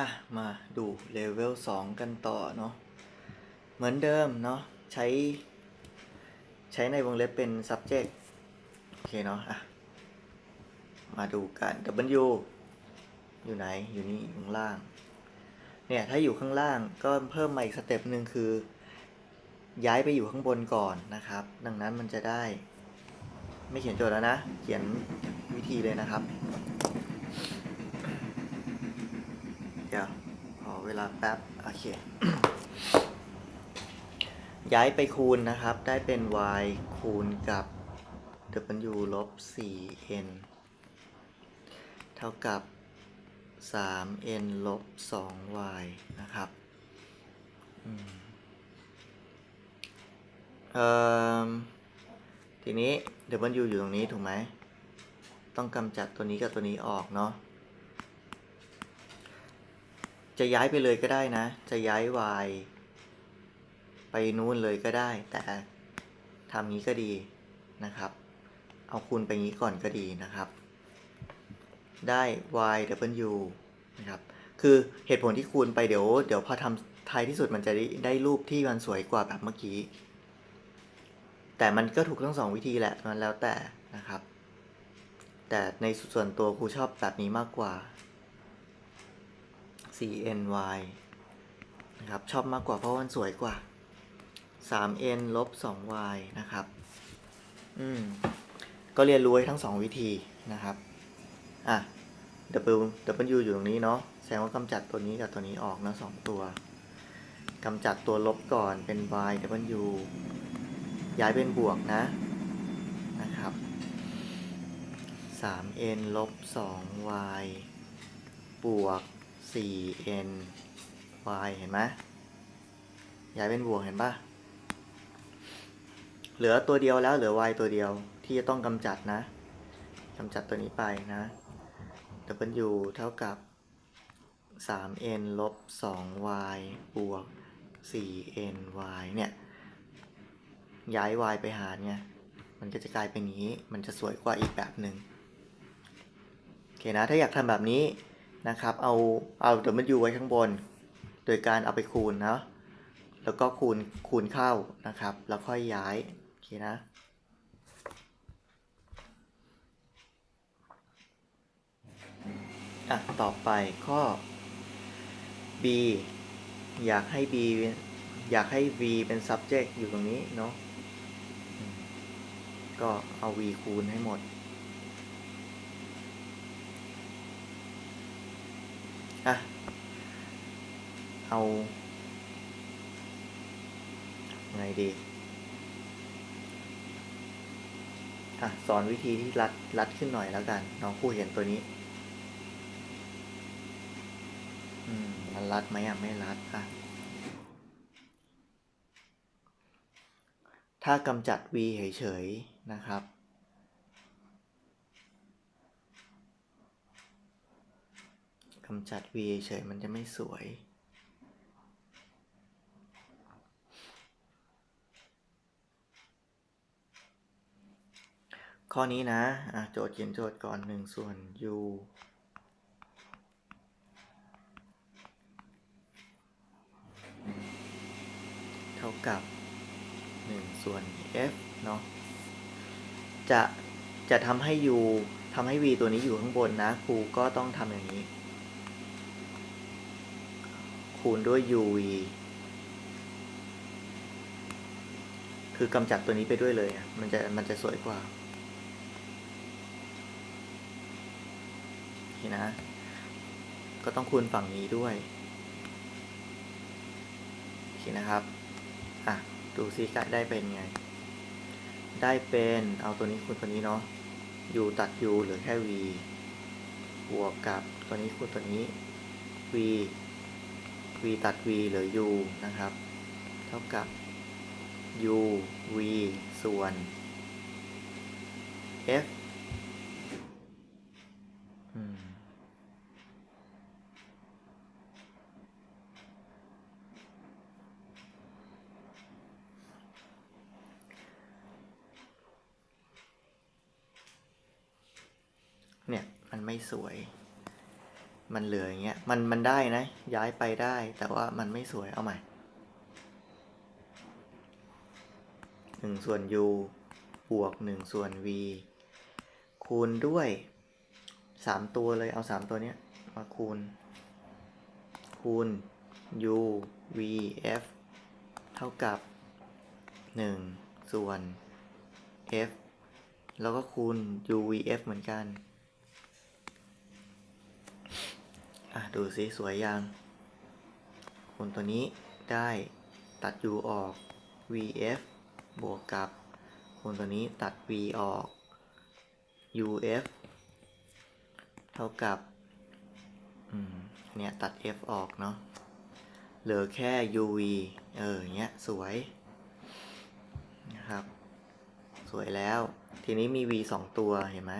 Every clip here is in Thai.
อะ มาดูเลเวล2กันต่อเนาะ เหมือนเดิมเนาะ ใช้ ใช้ในวงเล็บเป็น subject โอเคเนาะ อะ มาดูกัน W อยู่ไหน อยู่นี่อยู่ข้างล่าง เนี่ย ถ้าอยู่ข้างล่างก็เพิ่มมาอีกสเต็ปหนึ่งคือ ย้ายไปอยู่ข้างบนก่อนนะครับ ดังนั้นมันจะได้ ไม่เขียนโจทย์แล้วนะ เขียนวิธีเลยนะครับ เดี๋ยวขอเว ลาแป๊บ โอเค ย้ายไปคูณนะครับ ได้เป็น y คูณกับ w ลบ 4n เท่ากับ 3n ลบ 2y นะครับทีนี้ w อยู่ตรงนี้ถูกไหม ต้องกำจัดตัวนี้กับตัวนี้ออกเนาะ จะย้ายไปเลยก็ได้นะ จะย้าย y ไปนู้นเลยก็ได้ แต่ทำงี้ก็ดีนะครับ เอาคูณไปงี้ก่อนก็ดีนะครับ ได้ y w นะครับ คือเหตุผลที่คูณไปเดี๋ยว เดี๋ยวพอทำท้ายที่สุดมันจะได้ได้รูปที่มันสวยกว่าแบบเมื่อกี้ แต่มันก็ถูกทั้งสองวิธีแหละ มันแล้วแต่นะครับ แต่ในส่วนตัวครูชอบแบบนี้มากกว่า cny นะครับ ชอบมากกว่าเพราะมันสวยกว่า 3n ลบ 2y นะครับ อืม ก็เรียนรู้ทั้งสองวิธีนะครับ อะ w w อยู่ตรงนี้เนาะ แสดงว่ากำจัดตัวนี้กับตัวนี้ออกนะสองตัว กำจัดตัวลบก่อนเป็น y w ย้ายเป็นบวกนะ นะครับ 3n ลบ 2y บวก 4n y เห็นไหมย้ายเป็นบวกเห็นปะเหลือตัวเดียวแล้วเหลือ y ตัวเดียวที่จะต้องกำจัดนะกำจัดตัวนี้ไปนะ w เท่ากับ 3n ลบ 2y บวก 4n y เนี่ย ย้าย y ไปหารเนี่ยมันก็จะกลายเป็นนี้ มันจะสวยกว่าอีกแบบหนึ่งโอเคนะ ถ้าอยากทำแบบนี้ นะครับ เอาเอา w ไว้ข้างบน โดยการเอาไปคูณเนาะแล้วก็คูณคูณเข้านะครับ แล้วค่อยย้าย โอเคนะอะต่อไปข้อ b อยากให้ b อยากให้ v เป็น subject อยู่ตรงนี้เนาะก็เอา v คูณให้หมด อะ เอาไงดีอะสอนวิธีที่รัดรัดขึ้นหน่อยแล้วกัน น้องครูเห็นตัวนี้ อืม มันรัดไหมอะ ไม่รัดอะ ถ้ากำจัด v เฉยๆ นะครับ กำจัด v เฉยๆ มันจะไม่สวย ข้อนี้นะะโจทย์เขียนโจทย์ก่อน1ส่วน u เท่ากับ 1 ส่วน f เนาะจะจะทำให้ u ทำให้ v ตัวนี้อยู่ข้างบนนะ ครูก็ต้องทำอย่างนี้ คูณด้วย uv คือกำจัดตัวนี้ไปด้วยเลย มันจะมันจะสวยกว่า โอเค นะ ก็ต้องคูณฝั่งนี้ด้วย โอเคนะครับ อะ ดูซิกะได้เป็นไง ได้เป็นเอาตัวนี้คูณตัวนี้เนาะ u ตัด u เหลือแค่ v บวกกับตัวนี้คูณตัวนี้ v v ตัด v เหลือ u นะครับ เท่ากับ u v ส่วน f อืม เนี่ย มัน ไม่สวย มันเหลืออย่างเงี้ย มันมันได้นะ ย้ายไปได้ แต่ว่ามันไม่สวย เอาใหม่หนึ่งส่วน u บวกหนึ่งส่วน v คูณด้วยสามตัวเลย เอาสามตัวเนี้ยมาคูณ คูณ u v f เท่ากับหนึ่งส่วน f แล้วก็คูณ u v f เหมือนกัน อะ ดูสิสวยยังคูณตัวนี้ได้ตัด u ออก vf บวกกับคูณตัวนี้ตัด v ออก uf เท่ากับเนี่ยตัด f ออกเนาะเหลือแค่ uv เอออย่างเงี้ยสวยนะครับ สวยแล้ว ทีนี้มี v สองตัวเห็นไหม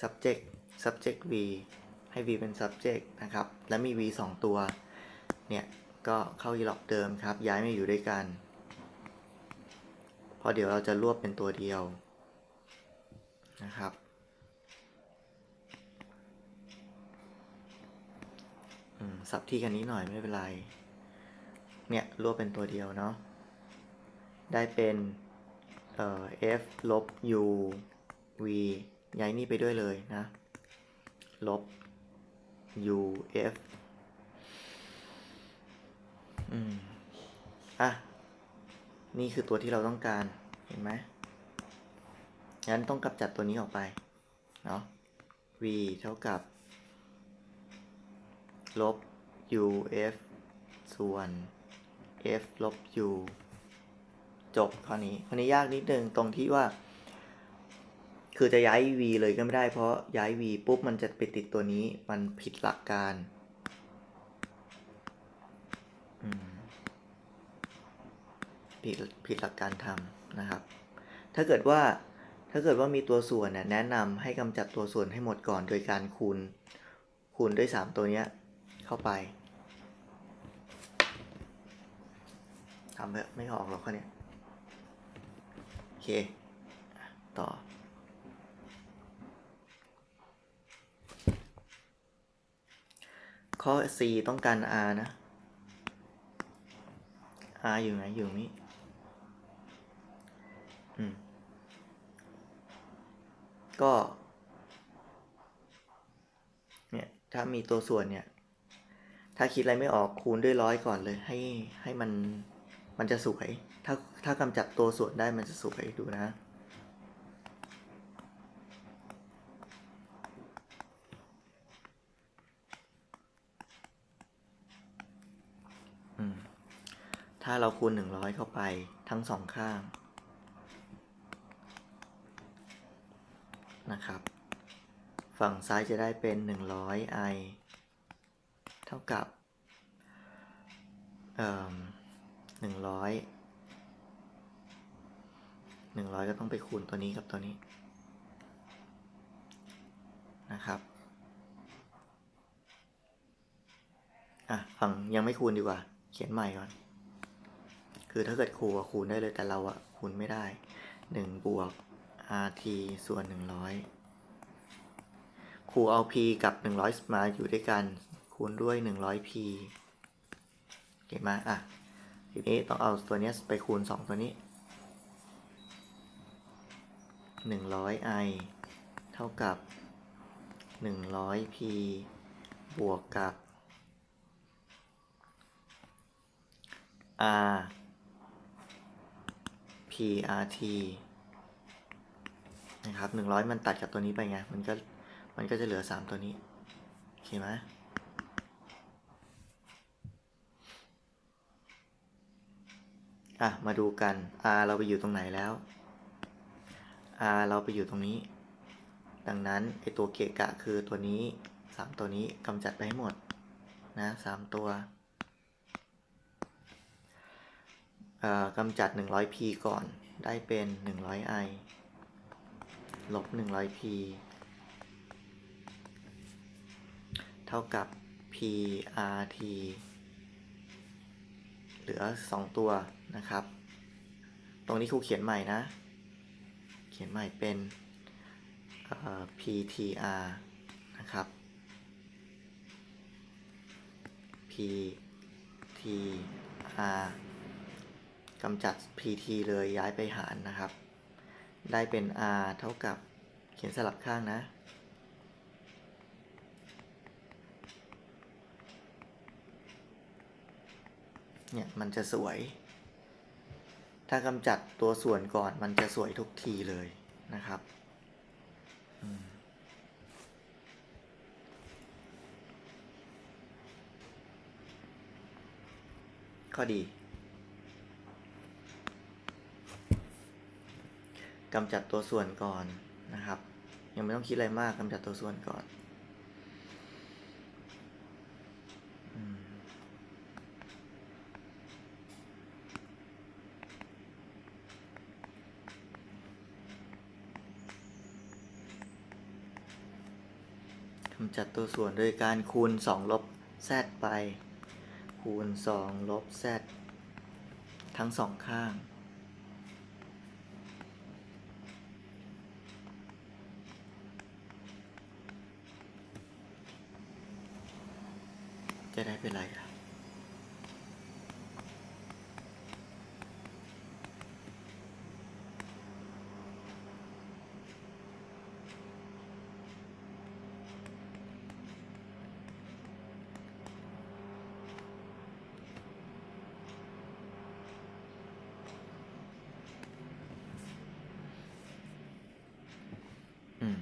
subject subject v ให้ v เป็น subject นะครับ แล้วมี v สองตัว เนี่ย ก็เข้า e log เดิมครับ ย้ายมาอยู่ด้วยกันเพราะเดี๋ยวเราจะรวบเป็นตัวเดียว นะครับ สับที่กันนี้หน่อยไม่เป็นไร เนี่ย รวบเป็นตัวเดียวเนาะ ได้เป็นเอ่อ f ลบ u v ย้ายนี่ไปด้วยเลยนะ ลบ u f อืม อะ นี่คือตัวที่เราต้องการ เห็นไหมงั้นต้องกำจัดตัวนี้ออกไป เนาะ v เท่ากับ ลบ u f ส่วน f ลบ u จบข้อนี้ ข้อนี้ยากนิดนึงตรงที่ว่า คือจะย้าย v เลยก็ไม่ได้เพราะย้าย v ปุ๊บมันจะไปติดตัวนี้มันผิดหลักการผิดผิดหลักการทำนะครับ ถ้าเกิดว่าถ้าเกิดว่ามีตัวส่วนเนี่ยแนะนำให้กำจัดตัวส่วนให้หมดก่อนโดยการคูณคูณด้วย 3 ตัวเนี้ยเข้าไปทำเถอะไม่ออกหรอกข้อเนี้ยโอเค ต่อ ข้อ C ต้องการ R นะ R อยู่ไหน อยู่นี้อืม ก็ เนี่ย ถ้ามีตัวส่วนเนี่ย ถ้าคิดอะไรไม่ออกคูณด้วยร้อยก่อนเลย ให้ให้มัน มันจะสวย ถ้าถ้ากำจัดตัวส่วนได้มันจะสวยดูนะ ถ้าเราคูณหนึ่งร้อยเข้าไปทั้งสองข้างนะครับ ฝั่งซ้ายจะได้เป็นหนึ่งร้อย i เท่ากับเอ่อหนึ่งร้อยหนึ่งร้อยก็ต้องไปคูณตัวนี้กับตัวนี้นะครับอะฝั่งยังไม่คูณดีกว่า เขียนใหม่ก่อน คือถ้าเกิดคูณอะคูณได้เลยแต่เราอะคูณไม่ได้หนึ่งบวก rt ส่วนหนึ่งร้อยครูเอา p กับหนึ่งร้อยมาอยู่ด้วยกัน คูณด้วยหนึ่งร้อย p เก็บมาอะ ทีนี้ต้องเอาตัวเนี้ยไปคูณสองตัวนี้หนึ่งร้อย i เท่ากับหนึ่งร้อย p บวกกับ r prt นะครับหนึ่งร้อยมันตัดกับตัวนี้ไปไง มันก็มันก็จะเหลือสามตัวนี้โอเคไหมอะ มาดูกัน r เราไปอยู่ตรงไหนแล้ว r เราไปอยู่ตรงนี้ ดังนั้นไอตัวเกะกะคือตัวนี้สามตัวนี้กำจัดไปให้หมดนะสามตัว กำจัด 100p ก่อนได้เป็น 100i ลบ 100p เท่ากับ prt เหลือ 2 ตัวนะครับ ตรงนี้ครูเขียนใหม่นะ เขียนใหม่เป็น ptr นะนะครับ p t r กำจัด pt เลยย้ายไปหารนะครับ ได้เป็น r เท่ากับเขียนสลับข้างนะ เนี่ย มันจะสวย ถ้ากำจัดตัวส่วนก่อนมันจะสวยทุกทีเลยนะครับข้อดี กำจัดตัวส่วนก่อนนะครับ ยังไม่ต้องคิดอะไรมากกำจัดตัวส่วนก่อนกำจัดตัวส่วนโดยการคูณ 2 ลบ z ไป คูณ 2 ลบ z ทั้งสองข้าง จะได้เป็นไรอะ อืม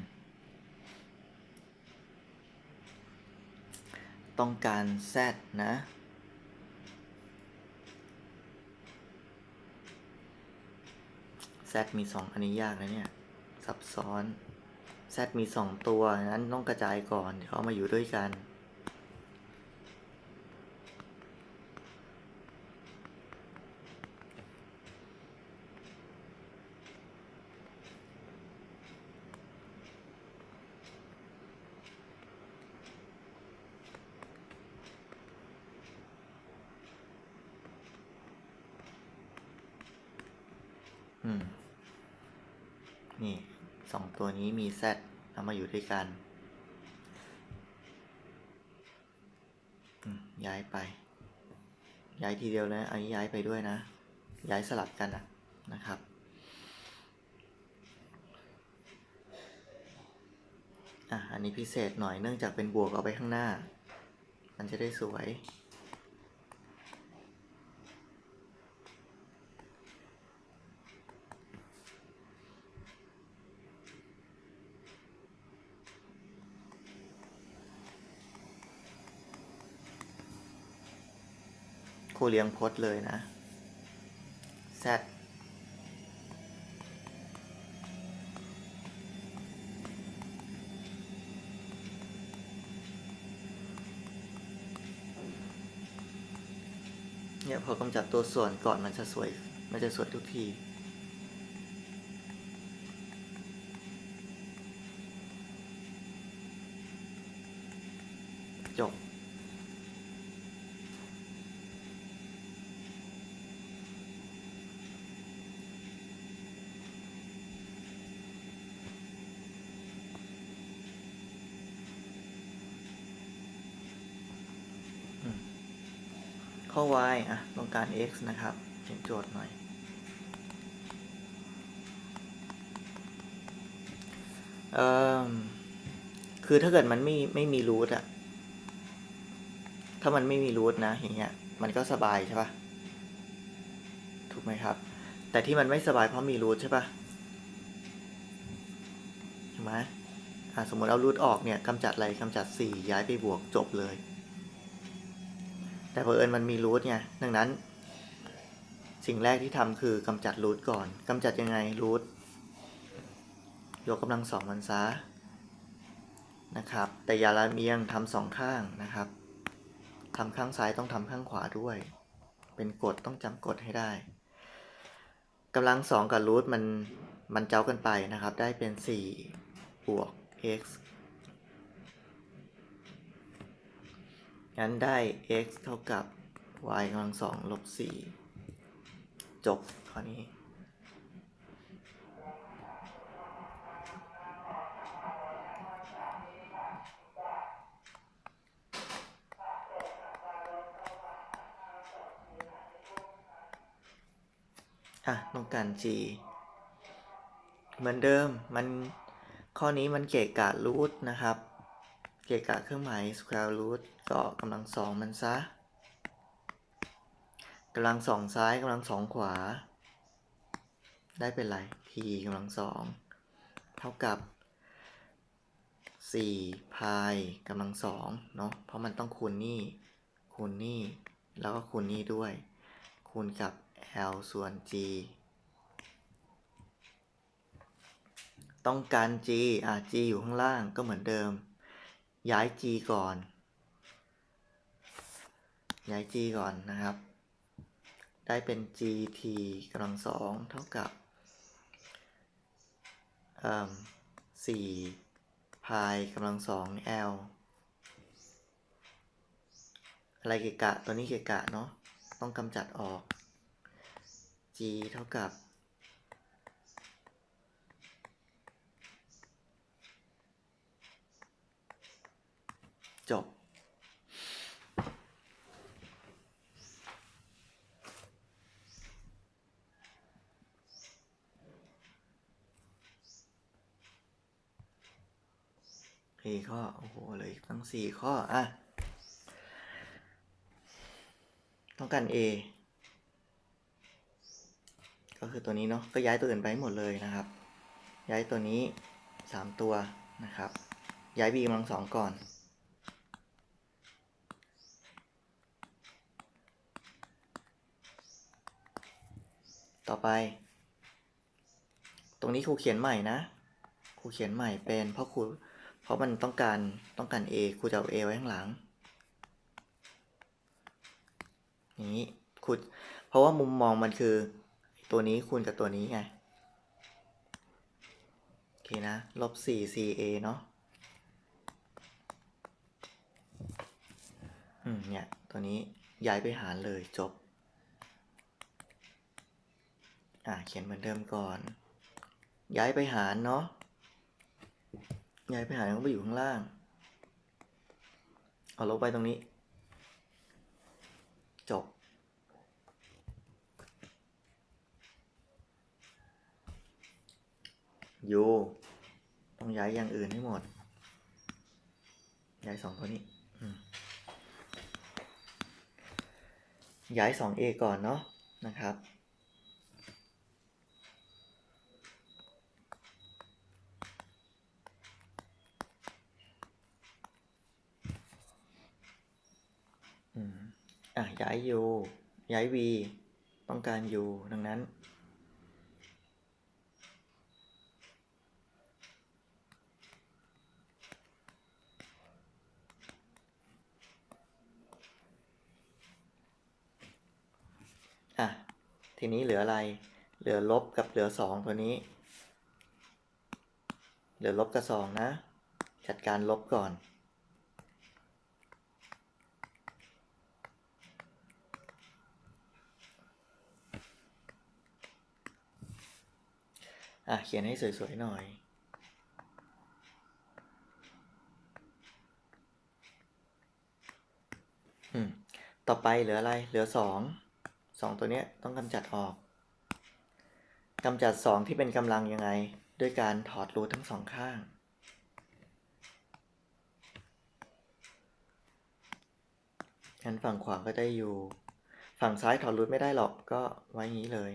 ต้องการ z นะ z มีสองอันนี้ยากนะเนี่ย ซับซ้อน z มีสองตัวนั้นต้องกระจายก่อนเดี๋ยวเอามาอยู่ด้วยกัน อืม นี่สองตัว นี้มี z เอามาอยู่ด้วยกัน ย้ายไป ย้ายทีเดียวนะ อันนี้ย้ายไปด้วยนะ ย้ายสลับกันนะนะครับ อะ อันนี้พิเศษหน่อยเนื่องจากเป็นบวกเอาไปข้างหน้า มันจะได้สวย ครูเลี้ยงพจน์เลยนะ z เนี่ยพอกำจัดตัวส่วนก่อนมันจะสวย มันจะสวยทุกที จบ ข้อ y อะต้องการ x นะครับเขียนโจทย์หน่อย เอ่อ คือถ้าเกิดมันไม่ไม่มีรูทอะถ้ามันไม่มีรูทนะ อย่างเงี้ย มันก็สบายใช่ปะถูกไหมครับ แต่ที่มันไม่สบายเพราะมีรูทใช่ปะใช่ไหมสมมติเอารูทออกเนี่ยกำจัดอะไรกำจัด 4 ย้ายไปบวกจบเลย แต่เผอิญมันมีรูทไงดังนั้น สิ่งแรกที่ทำคือกำจัดรูทก่อนกำจัดยังไงรูทยกกำลังสองมันซะนะครับ แต่อย่าละเมียงทำสองข้างนะครับทำข้างซ้ายต้องทำข้างขวาด้วย เป็นกฎต้องจำกฎให้ได้กำลังสองกับรูทมันมันเจ้ากันไปนะครับ ได้เป็นสี่บวก x งั้นได้ x เท่ากับ y กำลังสองลบสี่จบข้อนี้อะต้องการ g เหมือนเดิมมันข้อนี้มันเกะกะรูทนะครับ เกะกะเครื่องหมาย square root ก็กำลังสองมันซะกำลังสองซ้ายกำลังสองขวา ได้เป็นไร t กำลังสองเท่ากับ4พายกำลังสองเนาะเพราะมันต้องคูณนี่ คูณนี่ แล้วก็คูณนี่ด้วย คูณกับ l ส่วน g ต้องการ g อะ g อยู่ข้างล่างก็เหมือนเดิม ย้าย g ก่อน ย้าย g ก่อนนะครับ ได้เป็น gt กำลังสองเท่ากับเอ่อสี่พายกำลังสอง l อะไรเกะกะ ตัวนี้เกะกะเนาะ ต้องกำจัดออก g เท่ากับ จบสี่ข้อ โอ้โหเหลยตั้งสี่ข้อ อะ ต้องการ A ก็คือตัวนี้เนาะ ก็ย้ายตัวอื่นไปให้หมดเลยนะครับ ย้ายตัวนี้สามตัวนะครับ ย้าย B กำลังสองก่อน ต่อไป ตรงนี้ครูเขียนใหม่นะ ครูเขียนใหม่เป็นเพราะครู เพราะมันต้องการต้องการ A ครูจะเอา A ไว้ข้างหลัง อย่างนี้ครูเพราะว่ามุมมองมันคือ ตัวนี้คูณกับตัวนี้ไง โอเคนะ ลบ4 CA เนาะอืมเนี่ย ตัวนี้ย้ายไปหารเลยจบ อ่าเขียนเหมือนเดิมก่อน ย้ายไปหารเนาะ ย้ายไปหารก็ไปอยู่ข้างล่าง เอาลบไปตรงนี้ จบยูต้องย้ายอย่างอื่นให้หมด ย้ายสองตัวนี้อืมย้าย 2A ก่อนเนาะนะครับ อืม อะ ย้าย u ย้าย v ต้องการ u ดังนั้น อะ ทีนี้เหลืออะไร เหลือลบกับเหลือสองตัวนี้ เหลือลบกับสองนะ จัดการลบก่อน อะเขียนให้สวยๆหน่อยอืมต่อไปเหลืออะไร เหลือสอง สองตัวเนี้ยต้องกำจัดออก กำจัดสองที่เป็นกำลังยังไง ด้วยการถอดรูททั้งสองข้างงั้นฝั่งขวาก็ได้อยู่ ฝั่งซ้ายถอดรูทไม่ได้หรอก ก็ไว้งี้เลย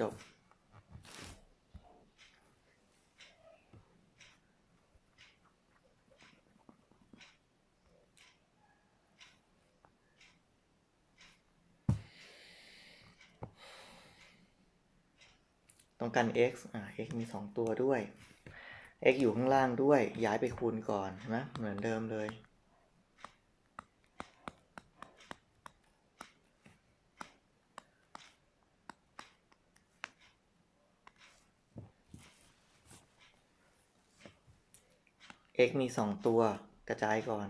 จบต้องการ x อ่า x มี 2 ตัวด้วย x อยู่ข้างล่างด้วย ย้ายไปคูณก่อน ใช่ไหมเหมือนเดิมเลย x มีสองตัวกระจายก่อน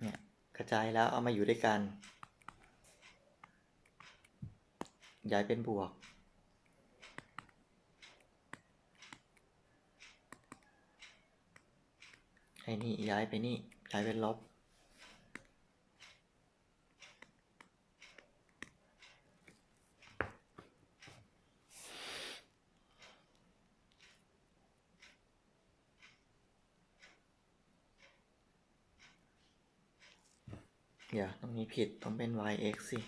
เนี่ย กระจายแล้วเอามาอยู่ด้วยกัน ย้ายเป็นบวกไอ้นี่ย้ายไปนี่ย้ายเป็นลบ เดี๋ยวตรงนี้ผิดต้องเป็น yx สิ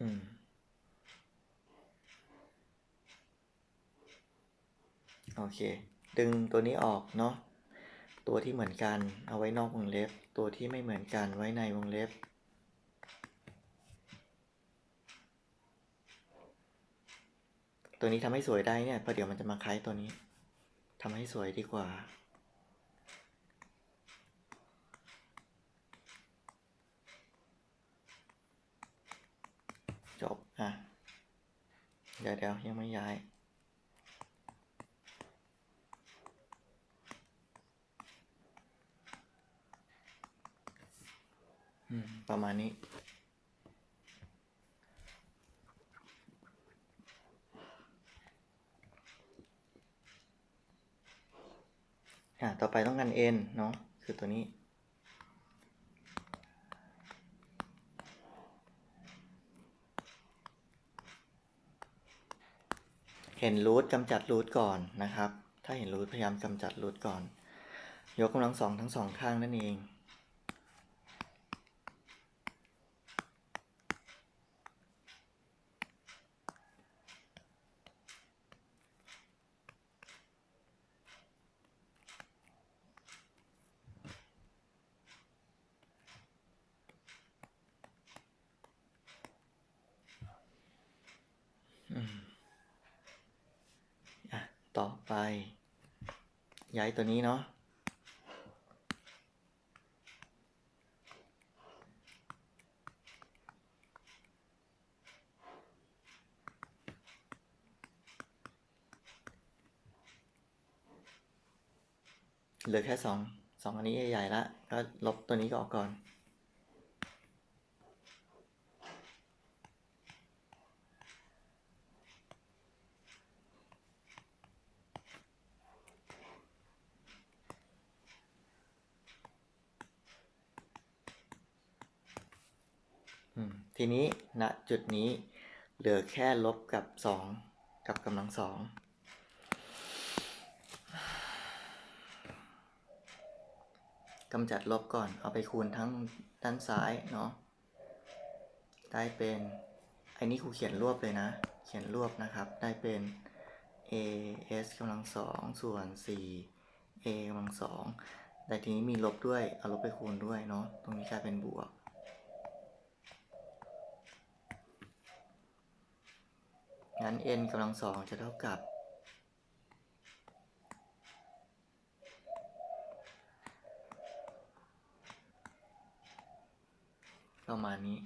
อืม โอเค ดึงตัวนี้ออกเนาะ ตัวที่เหมือนกันเอาไว้นอกวงเล็บ ตัวที่ไม่เหมือนกันไว้ในวงเล็บตัวนี้ทำให้สวยได้เนี่ยพระเดี๋ยวมันจะมาคล้ายตัวนี้ทำให้สวยดีกว่า จบ อะ เดี๋ยวเดี๋ยวยังไม่ย้ายอืมประมาณนี้ อะ ต่อไปต้องการ n เนาะ คือตัวนี้ เห็นรูทกำจัดรูทก่อนนะครับ ถ้าเห็นรูทพยายามกำจัดรูทก่อน ยกกำลังสองทั้งสองข้างนั่นเอง อะ ต่อไป ย้ายตัวนี้เนาะเหลือแค่สองสองอันนี้ใหญ่ๆละก็ลบตัวนี้ก็ออกก่อนีนี้ณจุดนี้เหลือแค่ลบกับสองกับกำลังสองกำจัดลบก่อนเอาไปคูณทั้งด้านซ้ายเนาะได้เป็นอันนี้ครูเขียนรวบเลยนะ เขียนรวบนะครับ ได้เป็น a s กำลังสองส่วน 4 a กำลังสองแต่ทีนี้มีลบด้วย เอาลบไปคูณด้วยเนาะ ตรงนี้กลายเป็นบวก งั้น n กำลังสองจะเท่ากับ ประมาณนี้